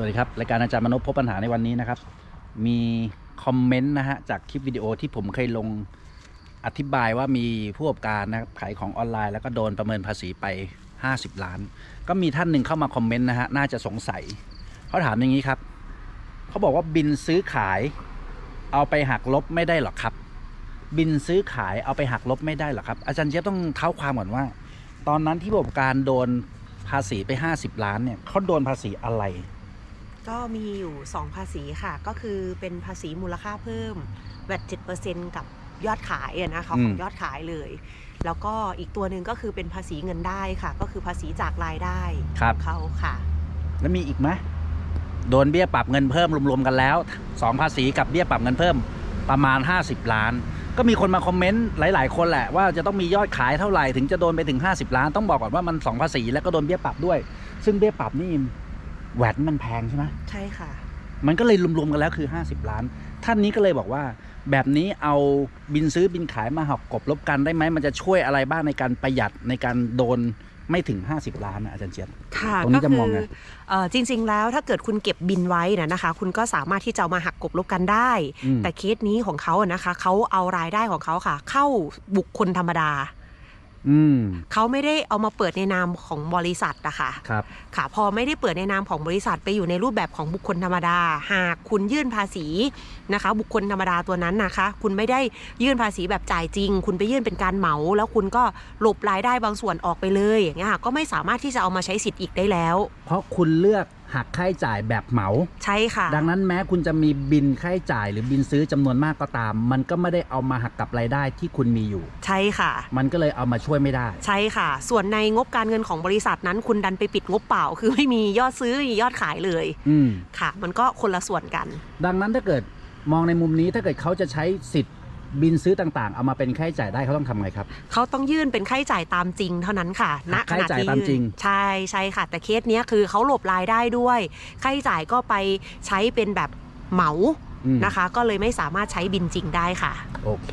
สวัสดีครับรายการอาจารย์มนพพบปัญหาในวันนี้นะครับ มีคอมเมนต์นะฮะจากคลิปวิดีโอที่ผมเคยลงอธิบายว่ามีผู้ประกอบการนะครับขายของออนไลน์แล้วก็โดนประเมินภาษีไป 50 ล้าน ก็มีท่านหนึ่งเข้ามาคอมเมนต์นะฮะน่าจะสงสัยเขาถามอย่างนี้ครับเขาบอกว่าบินซื้อขาย เอาไปหักลบไม่ได้หรอครับ บินซื้อขายเอาไปหักลบไม่ได้หรอครับ อาจารย์เจี๊ยบต้องเท้าความก่อนว่า ตอนนั้นที่ผู้ประกอบการโดนภาษีไป 50 ล้านเนี่ยเขาโดนภาษีอะไร ก็มีอยู่ 2 ภาษีค่ะ ก็คือเป็นภาษีมูลค่าเพิ่มแวด7%กับยอดขายอะนะคะอืมของยอดขายเลย แล้วก็อีกตัวหนึ่งก็คือเป็นภาษีเงินได้ค่ะ ก็คือภาษีจากรายได้ครับของเขาค่ะ แล้วมีอีกไหมโดนเบี้ยปรับเงินเพิ่มรวมๆกันแล้วสองภาษีกับเบี้ยปรับเงินเพิ่มประมาณ 50 ล้าน ก็มีคนมาคอมเมนต์หลาย ๆ คนแหละว่าจะต้องมียอดขายเท่าไหร่ถึงจะโดนไปถึง 50 ล้าน ต้องบอกก่อนว่ามันสองภาษีแล้วก็โดนเบี้ยปรับด้วย ซึ่งเบี้ยปรับนี่ แหวนมันแพงใช่ไหมใช่ค่ะ มันก็เลยรวมๆกันแล้วคือ 50 ล้าน ท่านนี้ก็เลยบอกว่า แบบนี้เอาบินซื้อบินขายมาหักกบลบกันได้ไหมมันจะช่วยอะไรบ้างในการประหยัดในการโดนไม่ถึง 50 ล้านนะอาจารย์เจี๊ยบค่ะตรงนี้ก็จะคืมองไงเอ่อจริง ๆ แล้วถ้าเกิดคุณเก็บบินไว้นะนะคะ คุณก็สามารถที่จะเอามาหักกบลบกันได้อืมแต่เคสนี้ของเขาอะนะคะเขาเอารายได้ของเขาค่ะ เข้าบุคคลธรรมดาอืม เขาไม่ได้เอามาเปิดในนามของบริษัทอะค่ะครับค่ะ พอไม่ได้เปิดในนามของบริษัทไปอยู่ในรูปแบบของบุคคลธรรมดา หากคุณยื่นภาษีนะคะ บุคคลธรรมดาตัวนั้นนะคะ คุณไม่ได้ยื่นภาษีแบบจ่ายจริง คุณไปยื่นเป็นการเหมา แล้วคุณก็หลบรายได้บางส่วนออกไปเลยอย่างเงี้ยค่ะก็ไม่สามารถที่จะเอามาใช้สิทธิ์อีกได้แล้ว เพราะคุณเลือก หักค่าใช้จ่ายแบบเหมาใช่ค่ะ ดังนั้นแม้คุณจะมีบินค่าใช้จ่าย หรือบินซื้อจำนวนมากก็ตาม มันก็ไม่ได้เอามาหักกับรายได้ที่คุณมีอยู่ ใช่ค่ะ มันก็เลยเอามาช่วยไม่ได้ ใช่ค่ะ ส่วนในงบการเงินของบริษัทนั้น คุณดันไปปิดงบเปล่า คือไม่มียอดซื้อไม่มียอดขายเลยอืมค่ะ มันก็คนละส่วนกัน ดังนั้นถ้าเกิดมองในมุมนี้ถ้าเกิดเขาจะใช้สิทธิ์ บินซื้อต่างๆ เอามาเป็นค่าใช้จ่ายได้เขาต้องทำไงครับ เขาต้องยื่นเป็นค่าใช้จ่ายตามจริงเท่านั้นค่ะณหักขค่าณะใช้จ่ายที่ตามจริงยื่นใช่ใช่ค่ะ แต่เคสเนี้ยคือเขาหลบรายได้ด้วยค่าใช้จ่ายก็ไปใช้เป็นแบบเหมาอืมนะคะ ก็เลยไม่สามารถใช้บินจริงได้ค่ะ โอเค